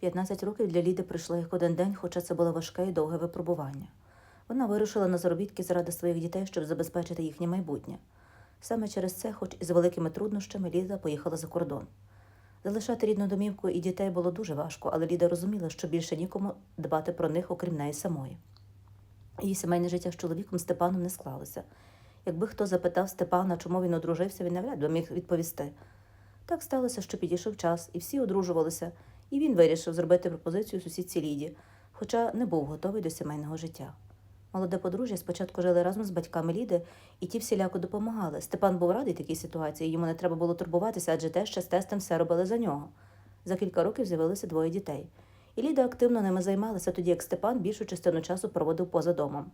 15 років для Ліди пройшло як один день, хоча це було важке і довге випробування. Вона вирушила на заробітки заради своїх дітей, щоб забезпечити їхнє майбутнє. Саме через це, хоч і з великими труднощами, Ліда поїхала за кордон. Залишати рідну домівку і дітей було дуже важко, але Ліда розуміла, що більше нікому дбати про них, окрім неї самої. Її сімейне життя з чоловіком Степаном не склалося. Якби хто запитав Степана, чому він одружився, він навряд би міг відповісти. Так сталося, що підійшов час, і всі одружувалися, і він вирішив зробити пропозицію сусідці Ліді, хоча не був готовий до сімейного життя. Молоде подружжя спочатку жили разом з батьками Ліди, і ті всіляко допомагали. Степан був радий такій ситуації, йому не треба було турбуватися, адже те, що з тестем все робили за нього. За кілька років з'явилося двоє дітей. І Ліда активно ними займалася, тоді як Степан більшу частину часу проводив поза домом.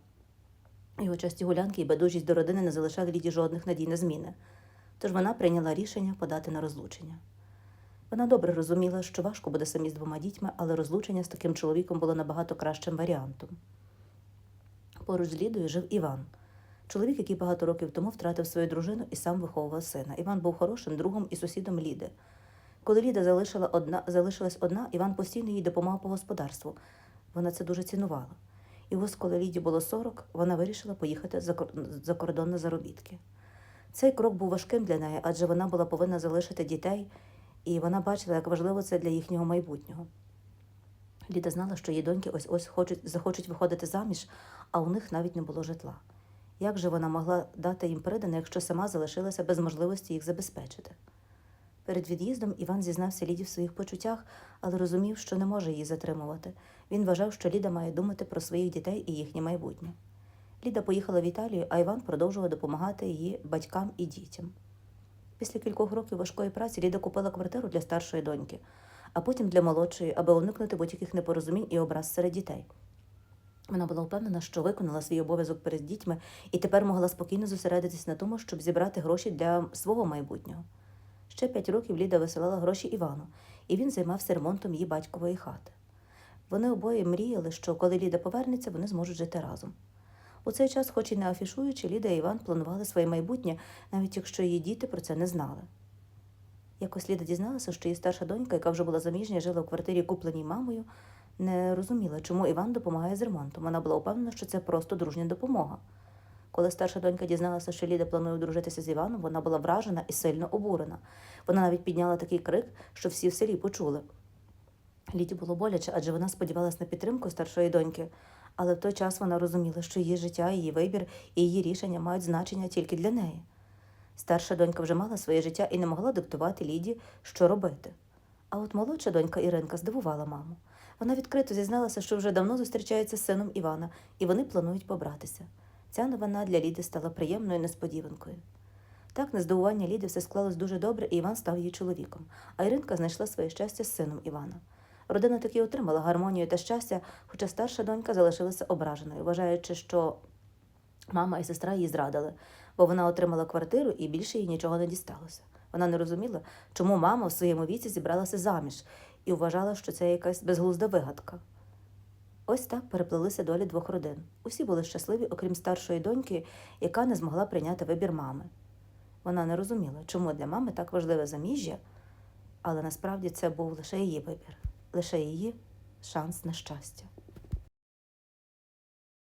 Його часті гулянки і байдужість до родини не залишали Ліді жодних надій на зміни. Тож вона прийняла рішення подати на розлучення. Вона добре розуміла, що важко буде самі з двома дітьми, але розлучення з таким чоловіком було набагато кращим варіантом. Поруч з Лідою жив Іван, чоловік, який багато років тому втратив свою дружину і сам виховував сина. Іван був хорошим другом і сусідом Ліди. Коли Ліда залишила одна, залишилась одна, Іван постійно їй допомагав по господарству. Вона це дуже цінувала. І ось коли Ліді було 40, вона вирішила поїхати за кордон на заробітки. Цей крок був важким для неї, адже вона була повинна залишити дітей, і вона бачила, як важливо це для їхнього майбутнього. Ліда знала, що її доньки ось ось хочуть, захочуть виходити заміж, а у них навіть не було житла. Як же вона могла дати їм придане, якщо сама залишилася без можливості їх забезпечити? Перед від'їздом Іван зізнався Ліді в своїх почуттях, але розумів, що не може її затримувати. Він вважав, що Ліда має думати про своїх дітей і їхнє майбутнє. Ліда поїхала в Італію, а Іван продовжував допомагати її батькам і дітям. Після кількох років важкої праці Ліда купила квартиру для старшої доньки, а потім для молодшої, аби уникнути будь-яких непорозумінь і образ серед дітей. Вона була впевнена, що виконала свій обов'язок перед дітьми і тепер могла спокійно зосередитись на тому, щоб зібрати гроші для свого майбутнього. Ще п'ять років Ліда висилала гроші Івану, і він займався ремонтом її батькової хати. Вони обоє мріяли, що коли Ліда повернеться, вони зможуть жити разом. У цей час, хоч і не афішуючи, Ліда і Іван планували своє майбутнє, навіть якщо її діти про це не знали. Якось Ліда дізналася, що її старша донька, яка вже була заміжня, жила в квартирі, купленій мамою, не розуміла, чому Іван допомагає з ремонтом. Вона була впевнена, що це просто дружня допомога. Коли старша донька дізналася, що Ліда планує одружитися з Іваном, вона була вражена і сильно обурена. Вона навіть підняла такий крик, що всі в селі почули. Ліді було боляче, адже вона сподівалася на підтримку старшої доньки, але в той час вона розуміла, що її життя, її вибір і її рішення мають значення тільки для неї. Старша донька вже мала своє життя і не могла диктувати Ліді, що робити. А от молодша донька Іринка здивувала маму. Вона відкрито зізналася, що вже давно зустрічається з сином Івана, і вони планують побратися. Ця новина для Ліди стала приємною несподіванкою. Так, на здивування Ліди все склалось дуже добре, і Іван став її чоловіком, а Іринка знайшла своє щастя з сином Івана. Родина таки отримала гармонію та щастя, хоча старша донька залишилася ображеною, вважаючи, що мама і сестра її зрадили, бо вона отримала квартиру і більше їй нічого не дісталося. Вона не розуміла, чому мама в своєму віці зібралася заміж і вважала, що це якась безглузда вигадка. Ось так переплелися долі двох родин. Усі були щасливі, окрім старшої доньки, яка не змогла прийняти вибір мами. Вона не розуміла, чому для мами так важливе заміжжя, але насправді це був лише її вибір, лише її шанс на щастя.